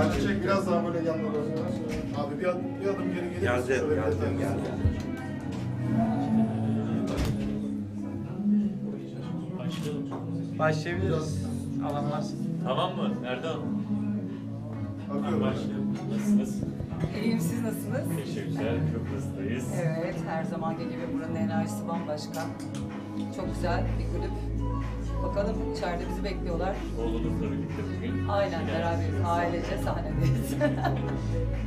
Bence biraz daha böyle yanına doğru. Abi bir adım, bir adım geri gelir? Geldi, geldi, geldi. Başlayalım. Başlayabiliriz. Alan varsa. Tamam mı? Erdal. Bakıyorum. Başlayalım. Nasılsınız? İyiyim siz nasılsınız? Teşekkürler. Kıbrıs'tayız. Evet her zamanki gibi buranın enerjisi bambaşka. Çok güzel bir kulüp. Bakalım içeride bizi bekliyorlar. Oğlunuzla birlikte bugün. Aynen beraberiz. Ailece sahnedeyiz.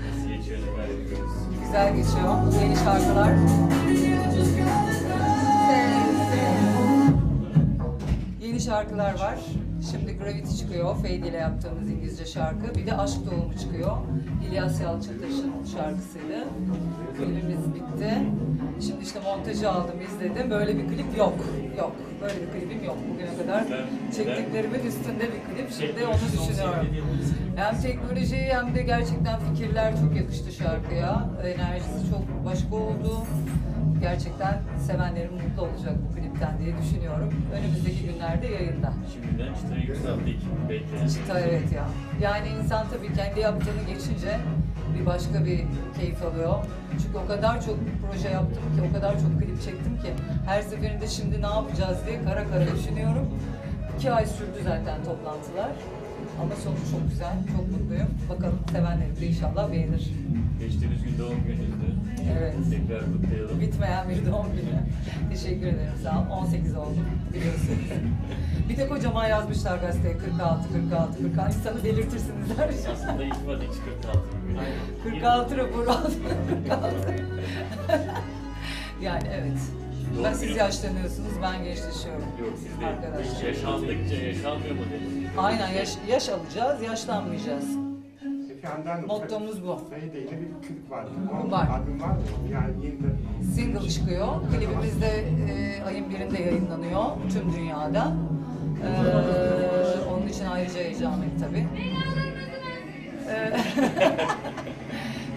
Nasıl geçiyor neler yapıyoruz? güzel geçiyor. Yeni şarkılar. Yeni şarkılar var. Şimdi Gravity çıkıyor. Fade ile yaptığımız İngilizce şarkı. Bir de Aşk Doğumu çıkıyor. İlyas Yalçıntaş'ın şarkısıydı. Klibimiz bitti. Şimdi işte montajı aldım, izledim. Böyle bir klip yok. Yok. Böyle bir klibim yok. Bugüne kadar çektiklerimin üstünde bir klip. Şimdi onu düşünüyorum. Hem teknoloji hem de gerçekten fikirler çok yakıştı şarkıya. Enerjisi çok başka oldu. Gerçekten sevenlerim mutlu olacak bu klipten diye düşünüyorum. Önümüzdeki günlerde yayında. Şimdiden çıtayı yükselttik. Bekleyen. Çıta evet ya. Yani insan tabii kendi yaptığını geçince bir başka bir keyif alıyor. Çünkü o kadar çok proje yaptım ki, o kadar çok klip çektim ki her seferinde şimdi ne yapacağız diye kara kara düşünüyorum. İki ay sürdü zaten toplantılar. Ama sonu çok güzel, çok mutluyum. Bakalım sevenlerim de inşallah beğenir. Geçtiğimiz gün doğum gününüzdü. Evet. Tekrar kutlayalım. Bitmeyen bir doğum günü. Teşekkür ederim sağ ol. 18 oldum biliyorsunuz. bir de kocaman yazmışlar gazeteye 46, 46, 46. İnsanı delirtirsiniz her şey. Aslında ilk var hiç 46 bugün. 46 raporu aldım. 46. yani evet. Doğum Ben siz yaşlanıyorsunuz, ben gençleşiyorum. Yok sizde Arkadaşlar. yaşandıkça yaşanmıyor mu dedi. Aynen yaş, yaş alacağız, yaşlanmayacağız. Efendim, Mottomuz bu. Sayıda yeni bir klip var. Var. Albüm var mı? Yani yeni de Single çıkıyor. Klibimiz de e, ayın birinde yayınlanıyor tüm dünyada. Ee, onun için ayrıca heyecanlıyım tabii.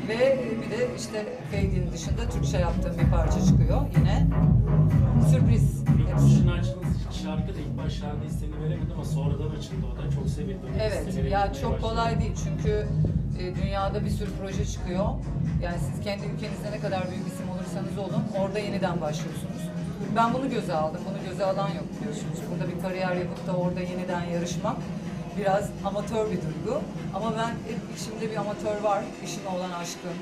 Ve bir de işte Fade'in dışında Türkçe yaptığım bir parça çıkıyor yine. Sürpriz. Yurt dışına açtığınız şarkı da ilk başlarda istediğini veremedim ama sonradan açıldı o da. Çok sevildi. Evet, ya çok kolay değil çünkü e, dünyada bir sürü proje çıkıyor. Yani siz kendi ülkenizde ne kadar büyük isim olursanız olun, orada yeniden başlıyorsunuz. Ben bunu göze aldım, bunu göze alan yok biliyorsunuz. Burada bir kariyer yapıp da orada yeniden yarışmak biraz amatör bir duygu. Ama ben hep içimde bir amatör var, işime olan aşkım.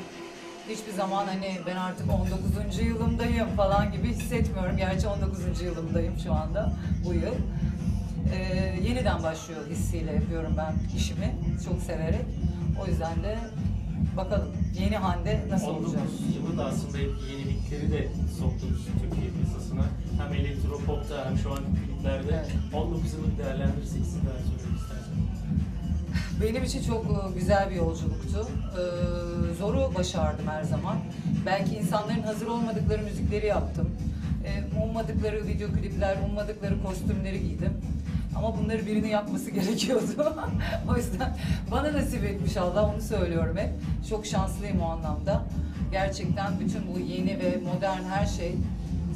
Hiçbir zaman hani ben artık 19. yılımdayım falan gibi hissetmiyorum. Gerçi 19. yılımdayım şu anda bu yıl. Ee, yeniden başlıyor hissiyle yapıyorum ben işimi çok severek. O yüzden de bakalım yeni Hande nasıl 19 olacak? yılı da aslında hep yenilikleri de soktunuz Türkiye piyasasına. Hem elektropopta hem şu anki kliplerde. Evet. 19 yıllık değerlendirirsek siz neler söylemek istersiniz? Benim için çok e, güzel bir yolculuktu. Ee, zoru başardım her zaman. Belki insanların hazır olmadıkları müzikleri yaptım. Ee, ummadıkları video klipler, ummadıkları kostümleri giydim. Ama bunları birinin yapması gerekiyordu. o yüzden bana nasip etmiş Allah onu söylüyorum hep. Çok şanslıyım o anlamda. Gerçekten bütün bu yeni ve modern her şey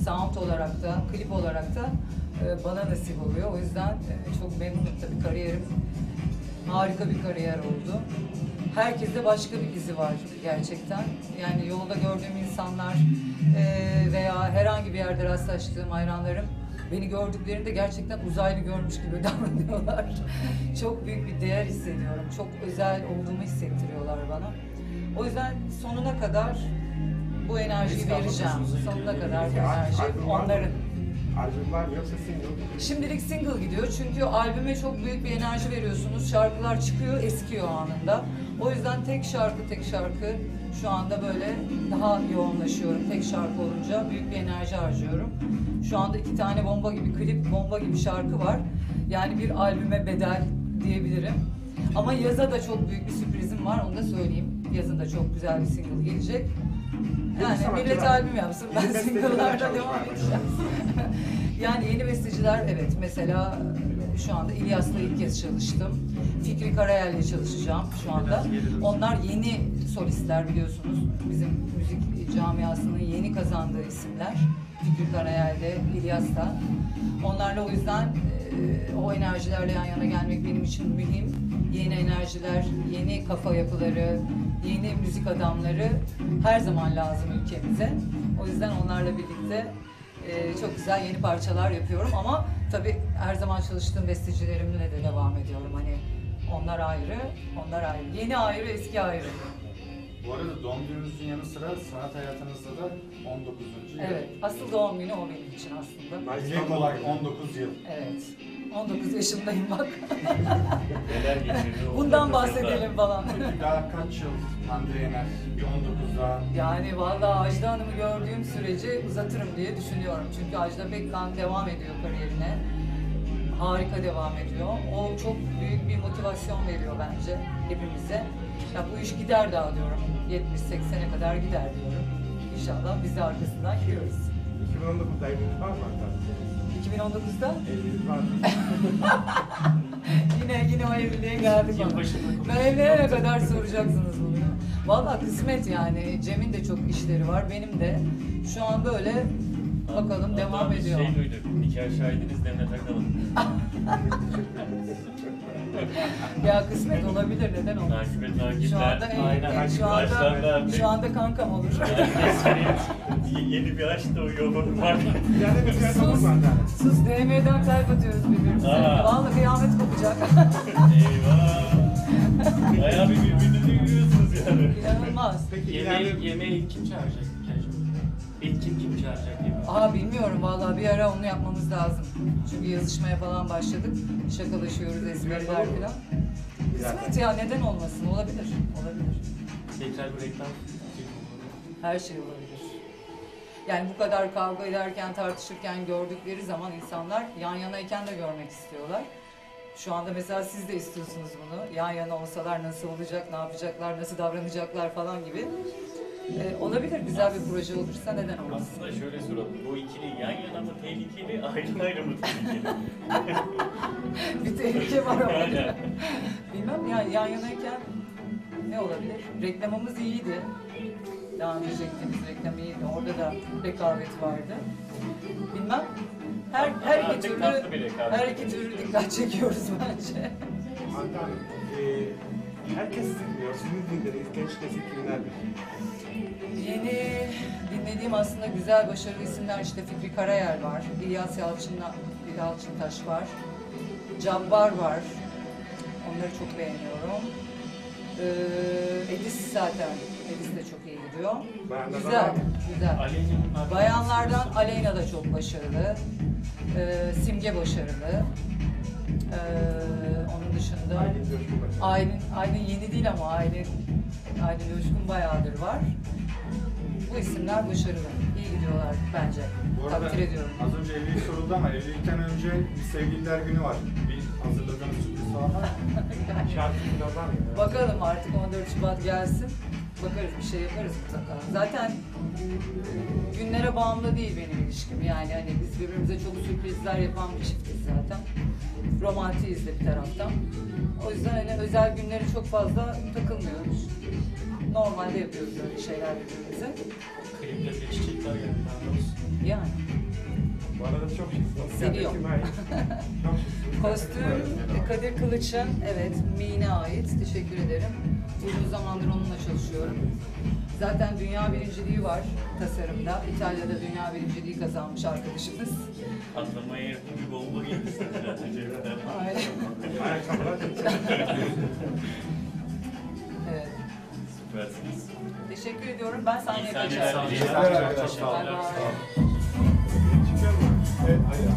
sound olarak da, klip olarak da e, bana nasip oluyor. O yüzden e, çok memnunum tabii kariyerim harika bir kariyer oldu. Herkeste başka bir izi var gerçekten. Yani yolda gördüğüm insanlar eee, veya herhangi bir yerde rastlaştığım hayranlarım beni gördüklerinde gerçekten uzaylı görmüş gibi davranıyorlar. Çok büyük bir değer hissediyorum. Çok özel olduğumu hissettiriyorlar bana. O yüzden sonuna kadar bu enerjiyi vereceğim. Sonuna kadar bu enerji onların. Albüm var mı yoksa single? Şimdilik single gidiyor çünkü albüme çok büyük bir enerji veriyorsunuz. Şarkılar çıkıyor, eskiyor anında. O yüzden tek şarkı tek şarkı şu anda böyle daha yoğunlaşıyorum. Tek şarkı olunca büyük bir enerji harcıyorum. Şu anda iki tane bomba gibi klip, bomba gibi şarkı var. Yani bir albüme bedel diyebilirim. Ama yaza da çok büyük bir sürprizim var onu da söyleyeyim. Yazın da çok güzel bir single gelecek. Yani millet albüm yapsın, ben single'larla devam edeceğim. yani yeni besteciler evet mesela şu anda İlyas'la ilk kez çalıştım. Fikri Karayel'le çalışacağım şu anda. Onlar yeni solistler biliyorsunuz. Bizim müzik camiasının yeni kazandığı isimler. Fikri Karayel'de, İlyas'ta. Onlarla o yüzden e, o enerjilerle yan yana gelmek benim için mühim. yeni enerjiler, yeni kafa yapıları, yeni müzik adamları her zaman lazım ülkemize. O yüzden onlarla birlikte e, çok güzel yeni parçalar yapıyorum ama tabii her zaman çalıştığım bestecilerimle de devam ediyorum. Hani onlar ayrı, onlar ayrı. Yeni ayrı, eski ayrı. Bu arada doğum gününüzün yanı sıra sanat hayatınızda da 19. yıl. Evet, asıl doğum günü o benim için aslında. Olarak 19 yıl. Evet. 19 yaşındayım bak. Neler geçirdi? Bundan 19 bahsedelim falan. Peki daha kaç yıl Hande Yener? Bir 19 daha. Yani vallahi Ajda Hanım'ı gördüğüm sürece uzatırım diye düşünüyorum. Çünkü Ajda Pekkan devam ediyor kariyerine. Harika devam ediyor. O çok büyük bir motivasyon veriyor bence hepimize. Ya bu iş gider daha diyorum. 70-80'e kadar gider diyorum. İnşallah biz de arkasından gidiyoruz. 2019'da evlilik var mı hatta? 2019'da Evlilik var mı? yine yine o evliliğe geldik. Ben evlenene kadar soracaksınız bunu. Valla kısmet yani. Cem'in de çok işleri var. Benim de. Şu an böyle bakalım Hatta devam ediyor. Şey duyduk, nikah şahidiniz Demet Akalın. Ya kısmet olabilir. Neden olmasın? Takip et, takipler. Şu anda, en- Aynen, en- şu anda, şu anda kankam olur. Yani yeni bir aşk doğuyor var. Yani bir fiyat olur Sus, sus DM'den kalp atıyoruz birbirimize. Aa. Vallahi kıyamet kopacak. Eyvah. Bayağı bir birbirinizi yürüyorsunuz yani. İnanılmaz. Peki Yemeği, yemeği kim çağıracak? İlk kim çağıracak yemeği? Aa bilmiyorum vallahi bir ara onu yapmamız lazım. Çünkü yazışmaya falan başladık. Şakalaşıyoruz espriler falan. Kısmet ya neden olmasın? Olabilir. Olabilir. Tekrar bir reklam olur. Her şey olabilir. Yani bu kadar kavga ederken, tartışırken gördükleri zaman insanlar yan yanayken de görmek istiyorlar. Şu anda mesela siz de istiyorsunuz bunu. Yan yana olsalar nasıl olacak, ne yapacaklar, nasıl davranacaklar falan gibi. Ee, olabilir güzel bir proje olursa neden olmasın? Aslında şöyle soralım. Bu ikili yan yana mı tehlikeli, ayrı ayrı mı tehlikeli? bir tehlike var orada. Bilmem ya yan yanayken ne olabilir? Reklamımız iyiydi. Daha önce çektiğimiz reklam iyiydi. Orada da rekabet vardı. Bilmem. Her, her iki türlü her iki türlü dikkat çekiyoruz bence. Hanım, eee, herkes dinliyor. Sizin dinlediğiniz genç nesil kimlerdir? Yeni dinlediğim aslında güzel başarılı isimler işte Fikri Karayel var, İlyas Yalçın'la Yalçıntaş var, Cabbar var. Onları çok beğeniyorum. Ee, Edis zaten. Edis de çok iyi gidiyor. Bayanlardan Güzel, güzel. Bayanlardan Aleyna da çok başarılı. Ee, Simge başarılı. Ee, dışında Aylin Coşkun yeni değil ama Aylin, Aylin Coşkun bayağıdır var. Bu isimler başarılı. İyi gidiyorlar bence. Bu arada Takdir ediyorum. az önce evlilik soruldu ama evlilikten önce bir sevgililer günü var. Bir hazırladığınız sürpriz var mı? Şarkı var mı? Bakalım artık 14 Şubat gelsin. Bakarız bir şey yaparız mutlaka. Zaten e, günlere bağımlı değil benim ilişkim. Yani hani biz birbirimize çok sürprizler yapan bir çiftiz zaten. Romantiyiz de bir taraftan. O yüzden hani özel günleri çok fazla takılmıyoruz. Normalde yapıyoruz öyle şeyler birbirimize. Klipte bir çiçekler geldi daha doğrusu. Yani. Bu arada çok şıksınız. Seviyor. Kıyafetim ait. Çok şıksınız. Kostüm Kadir Kılıç'ın, evet Mine ait. Teşekkür ederim. Uzun zamandır onunla çalışıyorum. Zaten dünya birinciliği var tasarımda. İtalya'da dünya birinciliği kazanmış arkadaşımız. Patlamaya yakın bir bomba gibisiniz zaten cebimden. Aynen. Evet. Süpersiniz. Teşekkür ediyorum. Ben sahneye İyi sahneler diliyorum. Teşekkürler Çok arkadaşlar. teşekkürler. Bay bay. Evet, hayır.